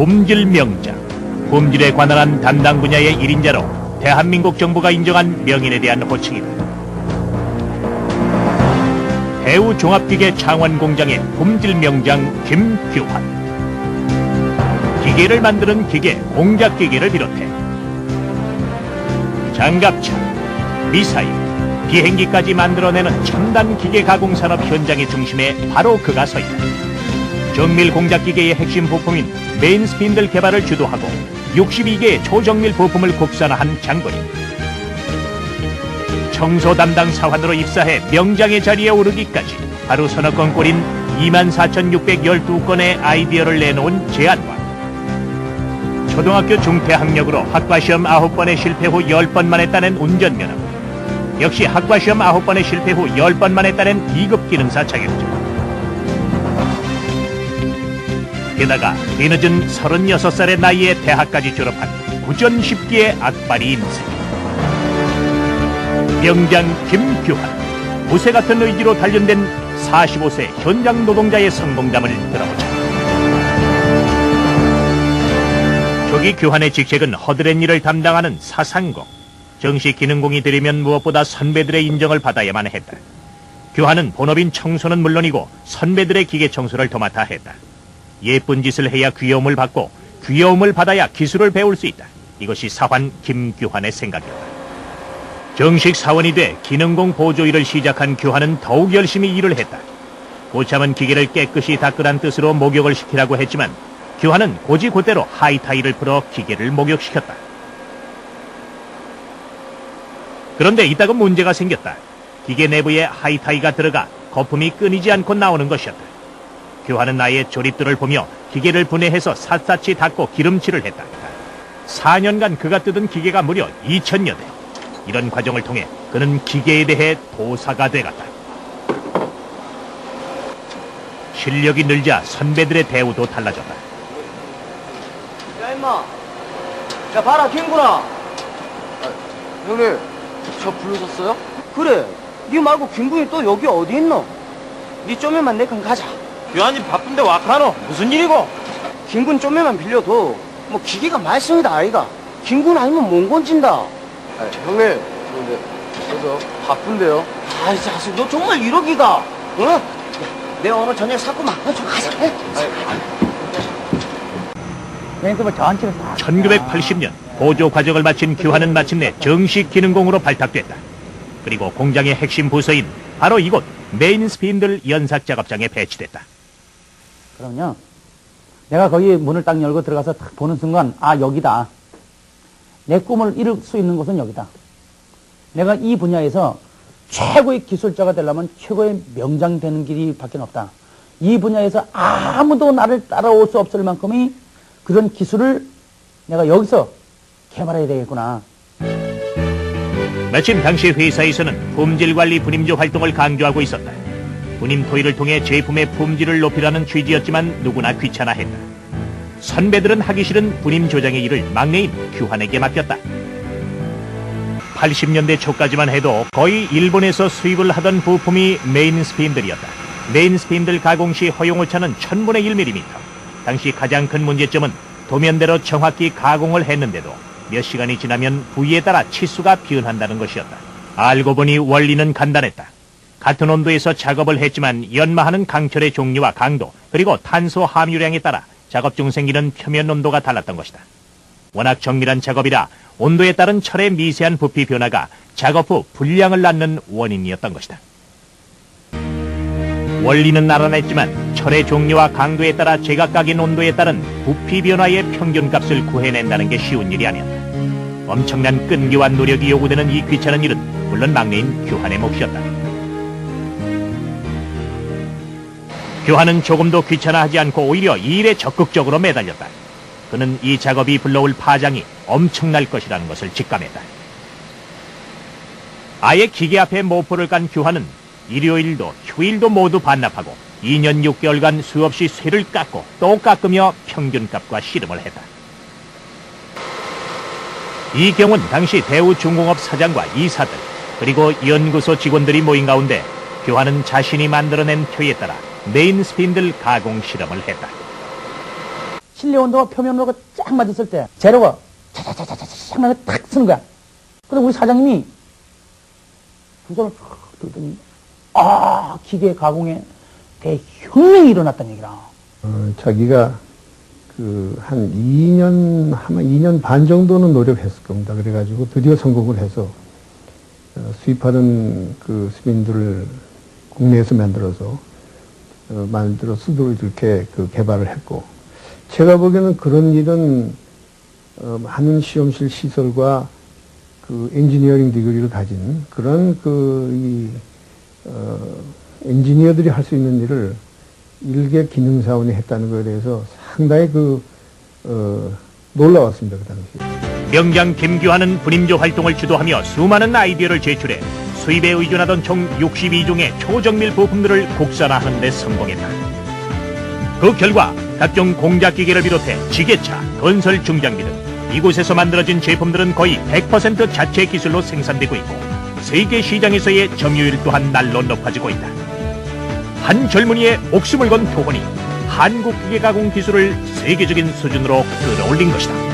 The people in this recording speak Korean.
품질 명장. 품질에 관한한 담당 분야의 1인자로 대한민국 정부가 인정한 명인에 대한 호칭이다. 대우 종합기계 창원 공장의 품질 명장 김규환. 기계를 만드는 기계, 공작 기계를 비롯해 장갑차, 미사일, 비행기까지 만들어내는 첨단 기계 가공 산업 현장의 중심에 바로 그가 서 있다. 정밀 공작 기계의 핵심 부품인 메인 스핀들 개발을 주도하고 62개의 초정밀 부품을 국산화한 장본인. 청소 담당 사관으로 입사해 명장의 자리에 오르기까지 하루 서너 건 꼴인 24,612건의 아이디어를 내놓은 제안과 초등학교 중퇴 학력으로 학과시험 9번의 실패 후 10번 만에 따낸 운전면허 역시 학과시험 9번의 실패 후 10번 만에 따낸 2급 기능사 자격증 게다가 뒤늦은 36살의 나이에 대학까지 졸업한 구전 10기의 악바리 인생. 명장 김규환 무쇠 같은 의지로 단련된 45세 현장 노동자의 성공담을 들어보자. 조기 규환의 직책은 허드렛 일을 담당하는 사상공. 정식 기능공이 되려면 무엇보다 선배들의 인정을 받아야만 했다. 규환은 본업인 청소는 물론이고 선배들의 기계 청소를 도맡아 했다 예쁜 짓을 해야 귀여움을 받고 귀여움을 받아야 기술을 배울 수 있다. 이것이 사환 김규환의 생각이었다. 정식 사원이 돼 기능공 보조 일을 시작한 규환은 더욱 열심히 일을 했다. 고참은 기계를 깨끗이 닦으란 뜻으로 목욕을 시키라고 했지만 규환은 고지고대로 하이타이를 풀어 기계를 목욕시켰다. 그런데 이따가 문제가 생겼다. 기계 내부에 하이타이가 들어가 거품이 끊이지 않고 나오는 것이었다. 교환은 나의 조립들을 보며 기계를 분해해서 샅샅이 닦고 기름칠을 했다. 4년간 그가 뜯은 기계가 무려 2천여 대. 이런 과정을 통해 그는 기계에 대해 도사가 돼갔다. 실력이 늘자 선배들의 대우도 달라졌다. 야 임마 야 봐라 김구나 형님, 저 부르셨어요? 그래 니 말고 김구이 또 여기 어디 있노? 니 좀에만 내건 가자 교환이 바쁜데 와카노 무슨 일이고? 김군 좀에만 빌려도 뭐 기계가 말썽이다 아이가 김군 아니면 몽곤진다 아, 형님, 근데 저저 바쁜데요. 아이 자식 너 정말 이러기가 어? 야, 내가 오늘 저녁 샀구만 어, 좀 가자 에? 1980년 보조 과정을 마친 규환은 마침내 정식 기능공으로 발탁됐다. 그리고 공장의 핵심 부서인 바로 이곳 메인 스핀들 연삭 작업장에 배치됐다. 그러면요. 내가 거기 문을 딱 열고 들어가서 딱 보는 순간, 아, 여기다. 내 꿈을 이룰 수 있는 곳은 여기다. 내가 이 분야에서 최고의 기술자가 되려면 최고의 명장 되는 길이 밖에 없다. 이 분야에서 아무도 나를 따라올 수 없을 만큼의 그런 기술을 내가 여기서 개발해야 되겠구나. 마침 당시 회사에서는 품질 관리 분임조 활동을 강조하고 있었다. 분임 토의를 통해 제품의 품질을 높이라는 취지였지만 누구나 귀찮아했다. 선배들은 하기 싫은 분임 조장의 일을 막내인 규환에게 맡겼다. 80년대 초까지만 해도 거의 일본에서 수입을 하던 부품이 메인 스핀들이었다. 메인 스핀들 가공 시 허용 오차는 1000분의 1mm. 당시 가장 큰 문제점은 도면대로 정확히 가공을 했는데도 몇 시간이 지나면 부위에 따라 치수가 변한다는 것이었다. 알고 보니 원리는 간단했다. 같은 온도에서 작업을 했지만 연마하는 강철의 종류와 강도 그리고 탄소 함유량에 따라 작업 중 생기는 표면 온도가 달랐던 것이다. 워낙 정밀한 작업이라 온도에 따른 철의 미세한 부피 변화가 작업 후 불량을 낳는 원인이었던 것이다. 원리는 알아냈지만 철의 종류와 강도에 따라 제각각인 온도에 따른 부피 변화의 평균값을 구해낸다는 게 쉬운 일이 아니었다. 엄청난 끈기와 노력이 요구되는 이 귀찮은 일은 물론 막내인 규환의 몫이었다. 규환은 조금도 귀찮아하지 않고 오히려 이 일에 적극적으로 매달렸다. 그는 이 작업이 불러올 파장이 엄청날 것이라는 것을 직감했다. 아예 기계 앞에 모포를 간 규환은 일요일도 휴일도 모두 반납하고 2년 6개월간 수없이 쇠를 깎고 또 깎으며 평균값과 씨름을 했다. 이경은 당시 대우중공업 사장과 이사들 그리고 연구소 직원들이 모인 가운데 교환은 자신이 만들어낸 표에 따라 메인 스핀들 가공 실험을 했다. 실내 온도가 표면 온도가 쫙 맞았을 때 재료가 차차차차차 하면 탁 쓰는 거야. 근데 우리 사장님이 두 손을 탁 들더니 아 기계 가공에 대혁명이 일어났다는 얘기라. 어, 자기가 그 한 2년 아마 2년 반 정도는 노력했을 겁니다. 그래가지고 드디어 성공을 해서 어, 수입하는 그 수빈들을 국내에서 만들어서 어, 만들어 쓰도록 이렇게 그 개발을 했고 제가 보기에는 그런 일은 어, 많은 시험실 시설과 그 엔지니어링 디그리를 가진 그런 그이 어, 엔지니어들이 할 수 있는 일을 일개 기능사원이 했다는 것에 대해서 상당히 그, 어, 놀라웠습니다, 그 당시에. 명장 김규환은 분임조 활동을 주도하며 수많은 아이디어를 제출해 수입에 의존하던 총 62종의 초정밀 부품들을 국산화하는 데 성공했다. 그 결과 각종 공작 기계를 비롯해 지게차, 건설 중장비 등 이곳에서 만들어진 제품들은 거의 100% 자체 기술로 생산되고 있고 세계 시장에서의 점유율 또한 날로 높아지고 있다. 한 젊은이의 목숨을 건 토건이 한국 기계 가공 기술을 세계적인 수준으로 끌어올린 것이다.